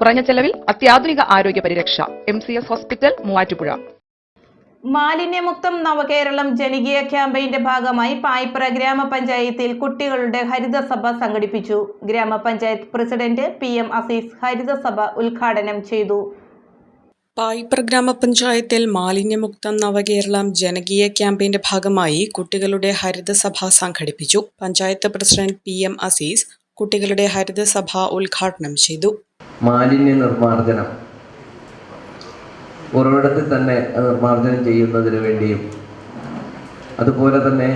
കുറഞ്ഞ ചെലവിൽ അത്യാധുനിക ആരോഗ്യ പരിരക്ഷ. M C S hospital Muvattupuzha. മാലിന്യമുക്തം നവകേരളം ജനകീയ ക്യാമ്പയിന്റെ ഭാഗമായി പായിപ്ര ഗ്രാമപഞ്ചായത്തിൽ കുട്ടികളുടെ ഹരിതസഭ സംഘടിപ്പിച്ചു. ഗ്രാമപഞ്ചായത്ത് പ്രസിഡന്റ് പി എം അസീസ് ഹരിതസഭ ഉദ്ഘാടനം ചെയ്തു. പായിപ്ര ഗ്രാമപഞ്ചായത്തിൽ മാലിന്യമുക്തം നവകേരളം ജനകീയ ക്യാമ്പയിന്റെ ഭാഗമായി കുട്ടികളുടെ ഹരിതസഭ സംഘടിപ്പിച്ചു. Panchayat president P M Azeez കുട്ടികളുടെ ഹരിതസഭ ഉദ്ഘാടനം ചെയ്തു. മാലിന്യ നിർമ്മാർജനം. ഉറവിടത്തിൽ തന്നെ നിർമാർജനം ചെയ്യുന്നതിന് വേണ്ടിയും അതുപോലെ തന്നെ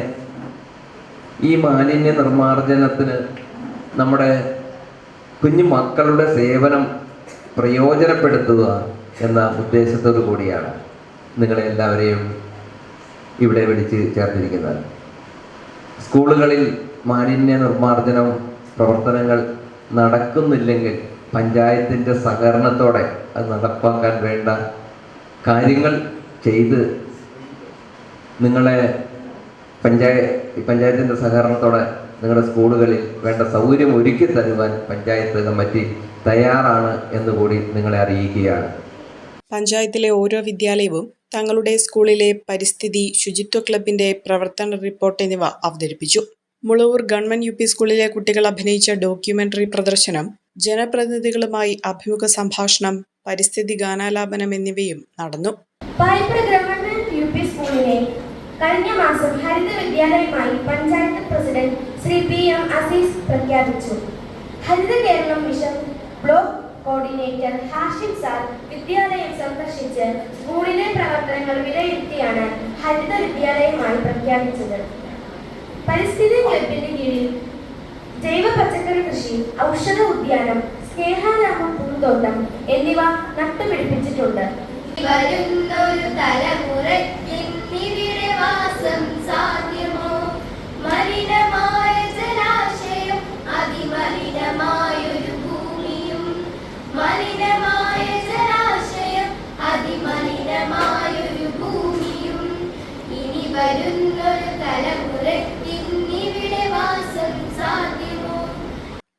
ഈ മാലിന്യ നിർമ്മാർജനത്തിന് നമ്മുടെ കുഞ്ഞു മക്കളുടെ സേവനം പ്രയോജനപ്പെടുത്തുക എന്ന ഉദ്ദേശത്തോടു കൂടിയാണ് നിങ്ങളെ എല്ലാവരെയും ഇവിടെ വിളിച്ച് ചേർത്തിരിക്കുന്നത്. സ്കൂളുകളിൽ മാലിന്യ നിർമ്മാർജനം പ്രവർത്തനങ്ങൾ നടക്കുന്നില്ലെങ്കിൽ പഞ്ചായത്തിന്റെ സഹകരണത്തോടെ അത് നടപ്പാക്കാൻ വേണ്ട കാര്യങ്ങൾ ചെയ്ത് നിങ്ങളെ പഞ്ചായ പഞ്ചായത്തിന്റെ സഹകരണത്തോടെ നിങ്ങളുടെ സ്കൂളുകളിൽ വേണ്ട സൗകര്യം ഒരുക്കി തരുവാൻ പഞ്ചായത്ത് കമ്മിറ്റി തയ്യാറാണ് എന്നുകൂടി നിങ്ങളെ അറിയിക്കുകയാണ്. പഞ്ചായത്തിലെ ഓരോ വിദ്യാലയവും തങ്ങളുടെ സ്കൂളിലെ പരിസ്ഥിതി ശുചിത്വ ക്ലബിന്റെ പ്രവർത്തന റിപ്പോർട്ട് എന്നിവ അവതരിപ്പിച്ചു. മുളവൂർ ഗവൺമെന്റ് യു സ്കൂളിലെ കുട്ടികൾ അഭിനയിച്ച ഡോക്യുമെന്ററി പ്രദർശനം ജനപ്രതിനിധികളുമായി അഭിമുഖ സംഭാഷണം പരിസ്ഥിതി ഗാനാലാപനം എന്നിവയും നടന്നു. കഴിഞ്ഞ മാസം ഹരിത വിദ്യാലയമായി panchayat president Shri P M Azeez പ്രഖ്യാപിച്ചു. Haritha Keralam mission block coordinator Hashim sir വിദ്യാലയം സന്ദർശിച്ച് സ്കൂളിലെ പ്രവർത്തനങ്ങൾ വിലയിരുത്തിയാണ് ഹരിത വിദ്യാലയമായി പ്രഖ്യാപിച്ചത്. പരിസ്ഥിതി ക്ലബിന്റെ കീഴിൽ ജൈവ പച്ചക്കറി കൃഷി ഔഷധ ഉദ്യാനം സ്നേഹാരാമം പൂന്തോട്ടം എന്നിവ നട്ടുപിടിപ്പിച്ചിട്ടുണ്ട്. വരുന്നൊരു തലമുറയ്ക്കിന്നിവിടെ വാസം സാധ്യമോ? മലിനമായ ജലാശയം അതിമലിനമായൊരു ഭൂമിയും. മലിനമായ ജലാശയം അതിമലിനമായൊരു ഭൂമിയും. ഇനി വരുന്നൊരു തലമുറയ്ക്കിന്നിവിടെ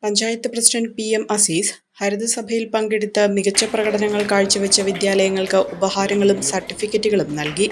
panchayat president P M Azeez ഹരിതസഭയിൽ പങ്കെടുത്ത് മികച്ച പ്രകടനങ്ങൾ കാഴ്ചവെച്ച വിദ്യാലയങ്ങൾക്ക് ഉപഹാരങ്ങളും സർട്ടിഫിക്കറ്റുകളും നൽകി.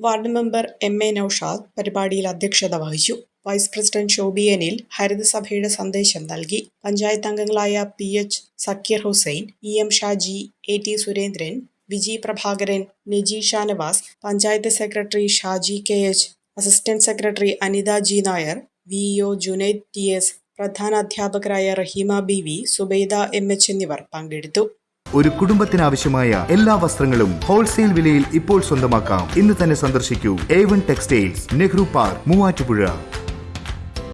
Ward member M A Naushad പരിപാടിയിൽ അധ്യക്ഷത വഹിച്ചു. വൈസ് പ്രസിഡന്റ് ഷോബി അനിൽ ഹരിതസഭയുടെ സന്ദേശം നൽകി. പഞ്ചായത്ത് അംഗങ്ങളായ P H Zakir Hussain E M Shaji A T Surendran Viji Prabhakaran Neji Shanavas panchayat secretary Shaji K H assistant secretary Anitha G Nair V O Junaid T S പ്രധാന അധ്യാപകരായ Raheema B V Subaida M H എന്നിവർ പങ്കെടുത്തു. ഒരു കുടുംബത്തിനാവശ്യമായ എല്ലാ വസ്ത്രങ്ങളും wholesale വിലയിൽ ഇപ്പോൾ സ്വന്തമാക്കാം. ഇന്ന് തന്നെ സന്ദർശിക്കൂ. A one textiles Nehru park Muvattupuzha.